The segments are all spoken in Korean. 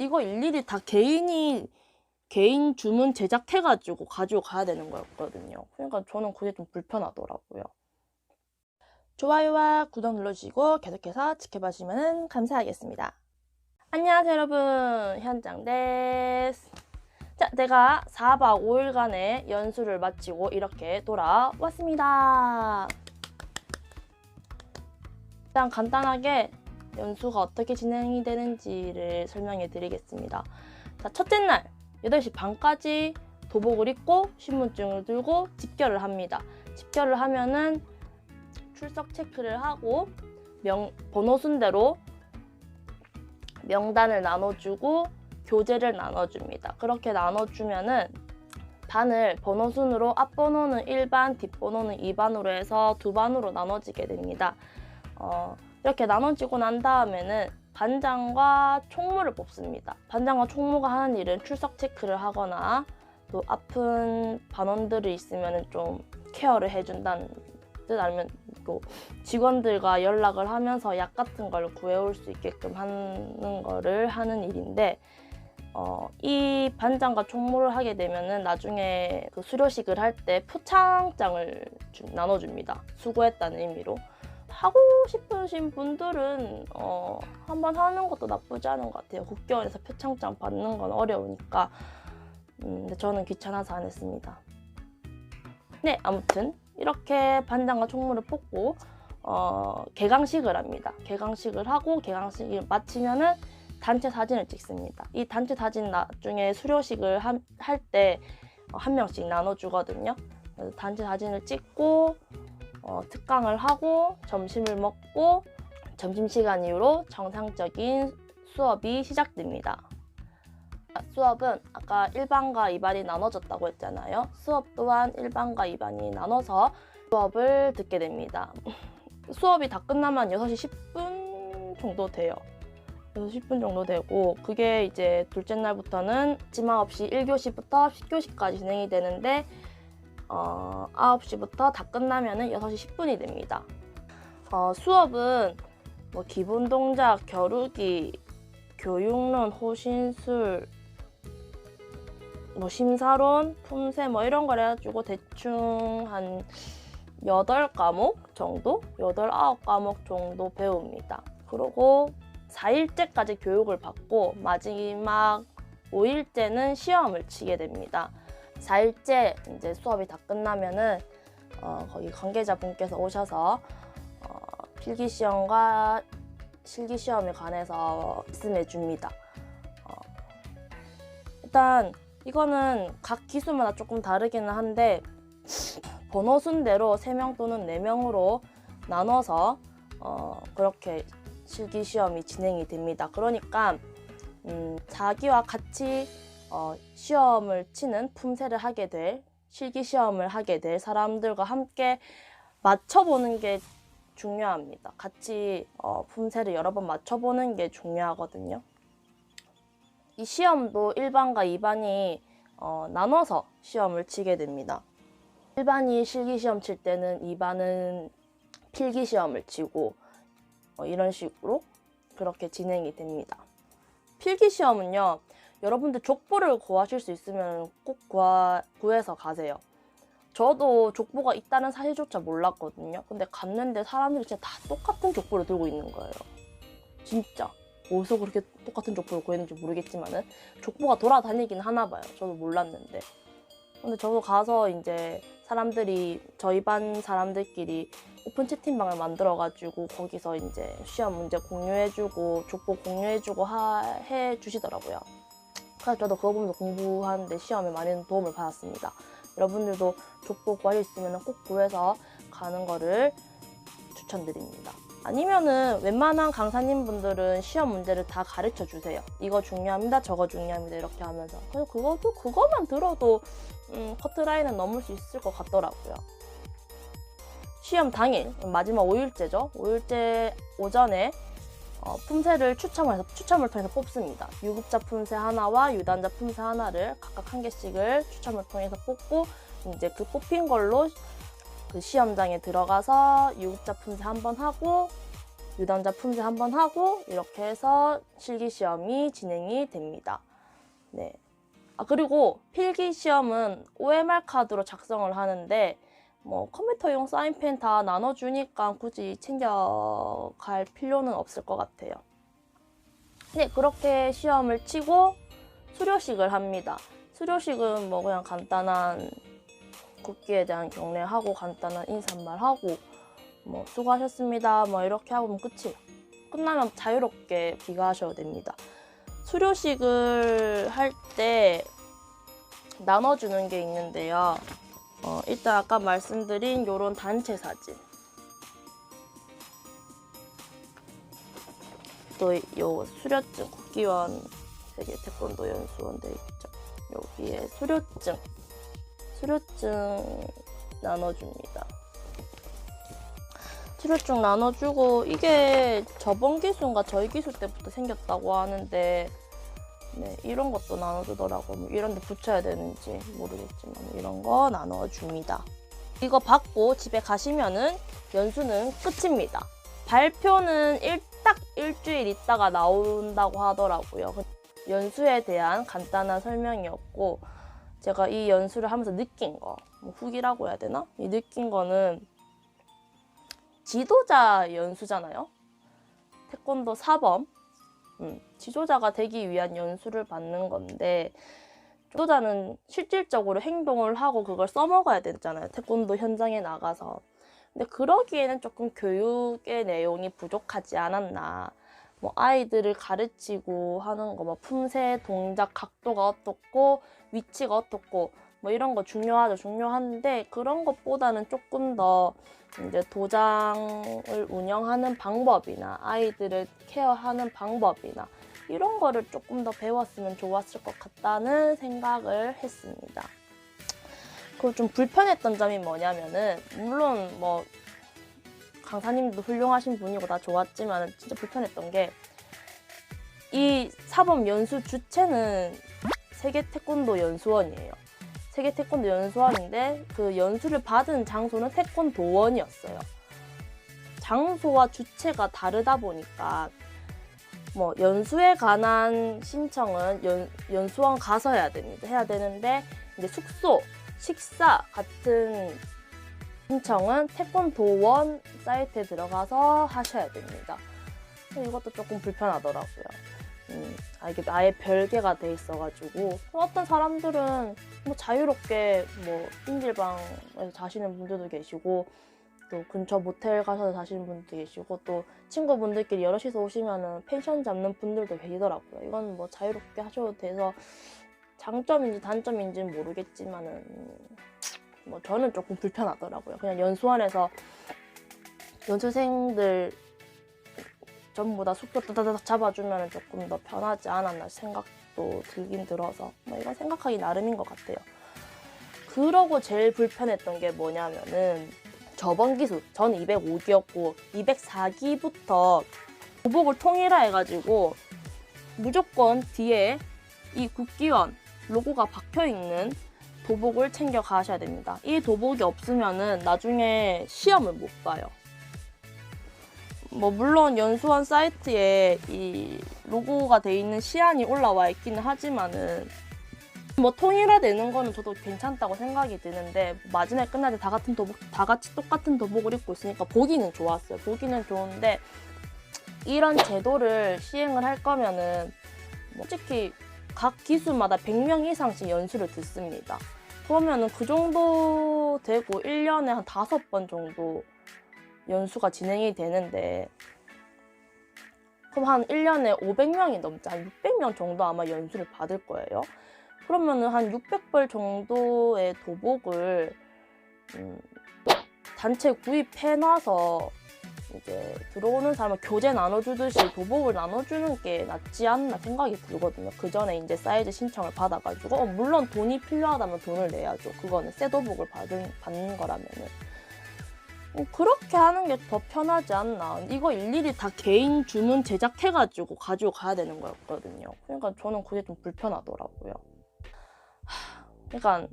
이거 일일이 다 개인이 개인 주문 제작해가지고 가지고 가야 되는 거였거든요. 그러니까 저는 그게 좀 불편하더라고요. 좋아요와 구독 눌러주시고 계속해서 지켜봐주시면 감사하겠습니다. 안녕하세요 여러분 현장 데스 자 내가 4박 5일간의 연수를 마치고 이렇게 돌아왔습니다. 일단 간단하게 연수가 어떻게 진행이 되는지를 설명해 드리겠습니다. 자, 첫째 날 8시 반까지 도복을 입고 신분증을 들고 집결을 합니다. 집결을 하면은 출석 체크를 하고 명, 번호 순대로 명단을 나눠주고 교재를 나눠줍니다. 그렇게 나눠주면은 반을 번호 순으로 앞번호는 1반, 뒷번호는 2반으로 해서 두 반으로 나눠지게 됩니다. 어, 이렇게 나눠지고 난 다음에는 반장과 총무를 뽑습니다. 반장과 총무가 하는 일은 출석 체크를 하거나 또 아픈 반원들이 있으면 좀 케어를 해준다는 뜻 아니면 또 직원들과 연락을 하면서 약 같은 걸 구해올 수 있게끔 하는 거를 하는 일인데 어, 이 반장과 총무를 하게 되면은 나중에 그 수료식을 할때 표창장을 주- 나눠줍니다. 수고했다는 의미로. 하고 싶으신 분들은 어, 한번 하는 것도 나쁘지 않은 것 같아요. 국교원에서 표창장 받는 건 어려우니까. 음, 근데 저는 귀찮아서 안 했습니다. 네, 아무튼 이렇게 반장과 총무를 뽑고 어, 개강식을 합니다. 개강식을 하고 개강식을 마치면은 단체 사진을 찍습니다. 이 단체 사진 나중에 수료식을 할 때 한 명씩 나눠주거든요. 단체 사진을 찍고 어, 특강을 하고 점심을 먹고 점심시간 이후로 정상적인 수업이 시작됩니다. 수업은 아까 1반과 2반이 나눠졌다고 했잖아요. 수업 또한 1반과 2반이 나눠서 수업을 듣게 됩니다. 수업이 다 끝나면 6시 10분 정도 돼요. 6시 10분 정도 되고 그게 이제 둘째 날부터는 지막 없이 1교시부터 10교시까지 진행이 되는데 어, 9시부터 다 끝나면 은 6시 10분이 됩니다. 어, 수업은 뭐 기본 동작, 겨루기, 교육론, 호신술, 뭐 심사론, 품새 뭐 이런 걸 해가지고 대충 한 8과목 정도? 8, 9과목 정도 배웁니다. 그리고 4일째까지 교육을 받고 마지막 5일째는 시험을 치게 됩니다. 4일째 이제 수업이 다 끝나면은 어, 거기 관계자분께서 오셔서 어, 필기 시험과 실기 시험에 관해서 말씀해 줍니다. 어, 일단 이거는 각 기수마다 조금 다르기는 한데 번호 순대로 3명 또는 4명으로 나눠서 어, 그렇게 실기 시험이 진행이 됩니다. 그러니까 음, 자기와 같이 어, 시험을 치는 품새를 하게 될 실기 시험을 하게 될 사람들과 함께 맞춰보는 게 중요합니다. 같이 어, 품새를 여러 번 맞춰보는 게 중요하거든요. 이 시험도 1반과 2반이 어, 나눠서 시험을 치게 됩니다. 1반이 실기 시험 칠 때는 2반은 필기 시험을 치고 어, 이런 식으로 그렇게 진행이 됩니다. 필기 시험은요, 여러분들 족보를 구하실 수 있으면 꼭 구하, 구해서 가세요. 저도 족보가 있다는 사실조차 몰랐거든요. 근데 갔는데 사람들이 진짜 다 똑같은 족보를 들고 있는 거예요. 진짜. 어디서 그렇게 똑같은 족보를 구했는지 모르겠지만은 족보가 돌아다니긴 하나 봐요. 저도 몰랐는데. 근데 저도 가서 이제 사람들이 저희 반 사람들끼리 오픈 채팅방을 만들어가지고 거기서 이제 시험 문제 공유해주고 족보 공유해주고 하, 해주시더라고요. 그래서 저도 그거 보면서 공부하는데 시험에 많은 도움을 받았습니다. 여러분들도 족보 구할 수 있으면 꼭 구해서 가는 거를 추천드립니다. 아니면은 웬만한 강사님 분들은 시험 문제를 다 가르쳐 주세요. 이거 중요합니다, 저거 중요합니다 이렇게 하면서. 그래서 그것도 그것만 들어도 음, 커트라인은 넘을 수 있을 것 같더라고요. 시험 당일 마지막 5일째죠. 5일째 오전에 어, 품새를 추첨을 해서 추첨을 통해서 뽑습니다. 유급자 품새 하나와 유단자 품새 하나를 각각 한 개씩을 추첨을 통해서 뽑고 이제 그 뽑힌 걸로 그 시험장에 들어가서 유급자 품새 한 번 하고 유단자 품질 한번 하고 이렇게 해서 실기 시험이 진행이 됩니다. 네. 아 그리고 필기 시험은 OMR 카드로 작성을 하는데 뭐 컴퓨터용 사인펜 다 나눠주니까 굳이 챙겨갈 필요는 없을 것 같아요. 네, 그렇게 시험을 치고 수료식을 합니다. 수료식은 뭐 그냥 간단한 국기에 대한 경례하고 간단한 인사말 하고 뭐 수고하셨습니다 뭐 이렇게 하고 면 끝이에요. 끝나면 자유롭게 귀가하셔도 됩니다. 수료식을 할 때 나눠주는 게 있는데요. 어, 일단 아까 말씀드린 요런 단체 사진 또 요 수료증 국기원 세계 태권도 연수원 돼 있죠. 여기에 수료증 수료증 나눠줍니다. 수료증 나눠주고 이게 저번 기수인가 저희 기수 때부터 생겼다고 하는데 네, 이런 것도 나눠주더라고. 뭐 이런 데 붙여야 되는지 모르겠지만 이런 거 나눠줍니다. 이거 받고 집에 가시면은 연수는 끝입니다. 발표는 일, 딱 일주일 있다가 나온다고 하더라고요. 그 연수에 대한 간단한 설명이었고 제가 이 연수를 하면서 느낀 거, 뭐 후기라고 해야 되나? 이 느낀 거는 지도자 연수잖아요. 태권도 사범, 음, 지도자가 되기 위한 연수를 받는 건데 지도자는 실질적으로 행동을 하고 그걸 써먹어야 되잖아요. 태권도 현장에 나가서. 근데 그러기에는 조금 교육의 내용이 부족하지 않았나. 뭐 아이들을 가르치고 하는 거, 뭐 품새, 동작, 각도가 어떻고 위치가 어떻고 뭐 이런 거 중요하죠. 중요한데 그런 것보다는 조금 더 이제 도장을 운영하는 방법이나 아이들을 케어하는 방법이나 이런 거를 조금 더 배웠으면 좋았을 것 같다는 생각을 했습니다. 그리고 좀 불편했던 점이 뭐냐면은 물론 뭐 강사님도 훌륭하신 분이고 다 좋았지만 진짜 불편했던 게 이 사범 연수 주체는 세계 태권도 연수원이에요. 세계 태권도 연수원인데 그 연수를 받은 장소는 태권도원이었어요. 장소와 주체가 다르다 보니까 뭐 연수에 관한 신청은 연, 연수원 가서 해야 됩니다. 해야 되는데 이제 숙소, 식사 같은 신청은 태권도원 사이트에 들어가서 하셔야 됩니다. 이것도 조금 불편하더라고요. 음, 아, 이게 아예 별개가 돼 있어가지고 어떤 사람들은 뭐 자유롭게 뭐 찜질방에서 자시는 분들도 계시고 또 근처 모텔 가서 자시는 분들도 계시고 또 친구분들끼리 여럿이서 오시면은 펜션 잡는 분들도 계시더라고요. 이건 뭐 자유롭게 하셔도 돼서 장점인지 단점인지는 모르겠지만은 뭐 저는 조금 불편하더라고요. 그냥 연수원에서 연수생들 전부 다 숙소 따다닥 잡아주면 조금 더 편하지 않았나 생각도 들긴 들어서 뭐 이건 생각하기 나름인 것 같아요. 그러고 제일 불편했던 게 뭐냐면은 저번 기수 전 205기였고 204기부터 도복을 통일화해가지고 무조건 뒤에 이 국기원 로고가 박혀 있는 도복을 챙겨 가셔야 됩니다. 이 도복이 없으면은 나중에 시험을 못 봐요. 뭐 물론 연수원 사이트에 이 로고가 돼 있는 시안이 올라와 있기는 하지만은 뭐 통일화되는 거는 저도 괜찮다고 생각이 드는데 마지막에 끝날 때 다 같은 도복 다 같이 똑같은 도복을 입고 있으니까 보기는 좋았어요. 보기는 좋은데 이런 제도를 시행을 할 거면은 뭐 솔직히 각 기수마다 100명 이상씩 연수를 듣습니다. 그러면은 그 정도 되고 1년에 한 5번 정도 연수가 진행이 되는데 그럼 한 1년에 500명이 넘지 한 600명 정도 아마 연수를 받을 거예요. 그러면은 한 600벌 정도의 도복을 음, 단체 구입해 놔서 이제 들어오는 사람은 교재 나눠주듯이 도복을 나눠주는 게 낫지 않나 생각이 들거든요. 그 전에 이제 사이즈 신청을 받아가지고 어, 물론 돈이 필요하다면 돈을 내야죠. 그거는 새 도복을 받은, 받는 거라면은 어, 그렇게 하는 게 더 편하지 않나. 이거 일일이 다 개인 주문 제작해가지고 가지고 가야 되는 거였거든요. 그러니까 저는 그게 좀 불편하더라고요. 하, 그러니까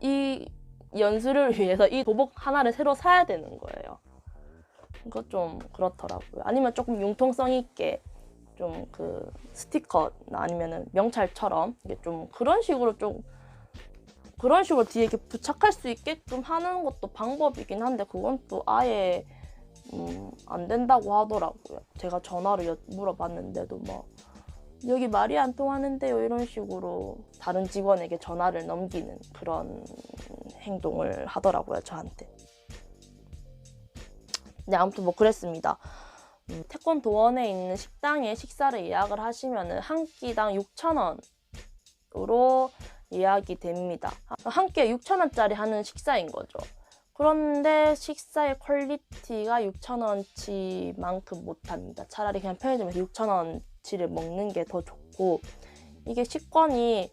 이 연수를 위해서 이 도복 하나를 새로 사야 되는 거예요. 그거 좀 그렇더라고요. 아니면 조금 융통성 있게 좀 그 스티커나 아니면은 명찰처럼 이게 좀 그런 식으로 좀 그런 식으로 뒤에 이렇게 부착할 수 있게끔 하는 것도 방법이긴 한데 그건 또 아예 음, 안 된다고 하더라고요. 제가 전화로 여- 물어봤는데도 뭐 여기 말이 안 통하는데요 이런 식으로 다른 직원에게 전화를 넘기는 그런 행동을 하더라고요 저한테. 네 아무튼 뭐 그랬습니다. 음, 태권도원에 있는 식당에 식사를 예약을 하시면은 한 끼당 6천 원으로 예약이 됩니다. 한 끼에 6천 원짜리 하는 식사인 거죠. 그런데 식사의 퀄리티가 6천 원치만큼 못합니다. 차라리 그냥 편의점에서 6천 원치를 먹는 게 더 좋고 이게 식권이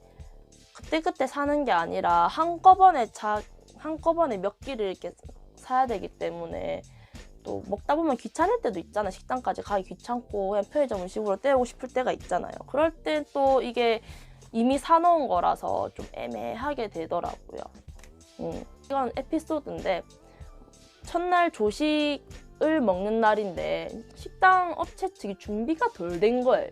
그때그때 사는 게 아니라 한꺼번에 자 한꺼번에 몇 끼를 이렇게 사야 되기 때문에 또 먹다 보면 귀찮을 때도 있잖아. 식당까지 가기 귀찮고 그냥 편의점 음식으로 때우고 싶을 때가 있잖아요. 그럴 땐 또 이게 이미 사놓은 거라서 좀 애매하게 되더라고요. 음, 이건 에피소드인데 첫날 조식을 먹는 날인데 식당 업체 측이 준비가 덜 된 거예요.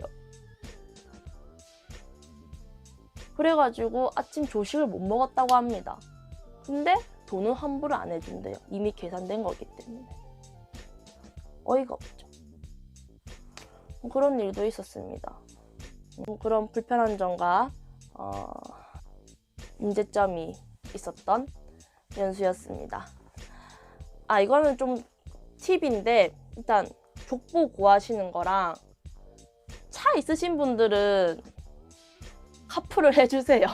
그래가지고 아침 조식을 못 먹었다고 합니다. 근데 돈은 환불을 안 해준대요. 이미 계산된 거기 때문에. 어이가 없죠. 그런 일도 있었습니다. 음, 그런 불편한 점과 어, 문제점이 있었던 연수였습니다. 아 이거는 좀 팁인데 일단 족보 구하시는 거랑 차 있으신 분들은 카풀을 해주세요.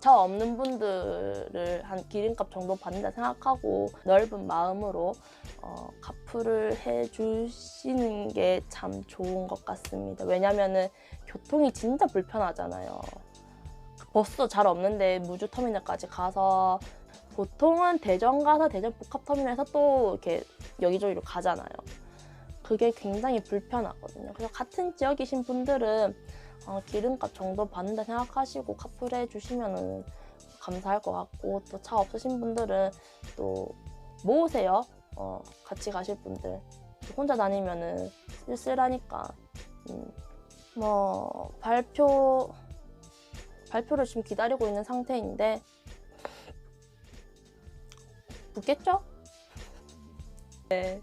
차 없는 분들을 한 기름값 정도 받는다 생각하고 넓은 마음으로 어, 카풀을 해주시는 게 참 좋은 것 같습니다. 왜냐면은 교통이 진짜 불편하잖아요. 버스도 잘 없는데 무주 터미널까지 가서 보통은 대전 가서 대전 복합터미널에서 또 이렇게 여기저기로 가잖아요. 그게 굉장히 불편하거든요. 그래서 같은 지역이신 분들은 어, 기름값 정도 받는다 생각하시고 카풀 해 주시면 감사할 것 같고 또 차 없으신 분들은 또 모으세요. 어, 같이 가실 분들 혼자 다니면은 쓸쓸하니까 음, 뭐 발표 발표를 지금 기다리고 있는 상태인데 붙겠죠? 네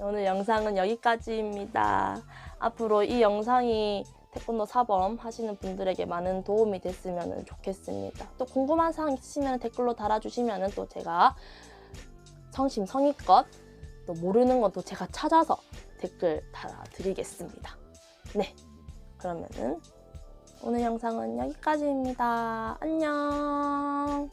오늘 영상은 여기까지입니다. 앞으로 이 영상이 태권도 사범 하시는 분들에게 많은 도움이 됐으면 좋겠습니다. 또 궁금한 사항 있으시면 댓글로 달아주시면 또 제가 성심성의껏 또 모르는 건 또 제가 찾아서 댓글 달아드리겠습니다. 네, 그러면은 오늘 영상은 여기까지입니다. 안녕.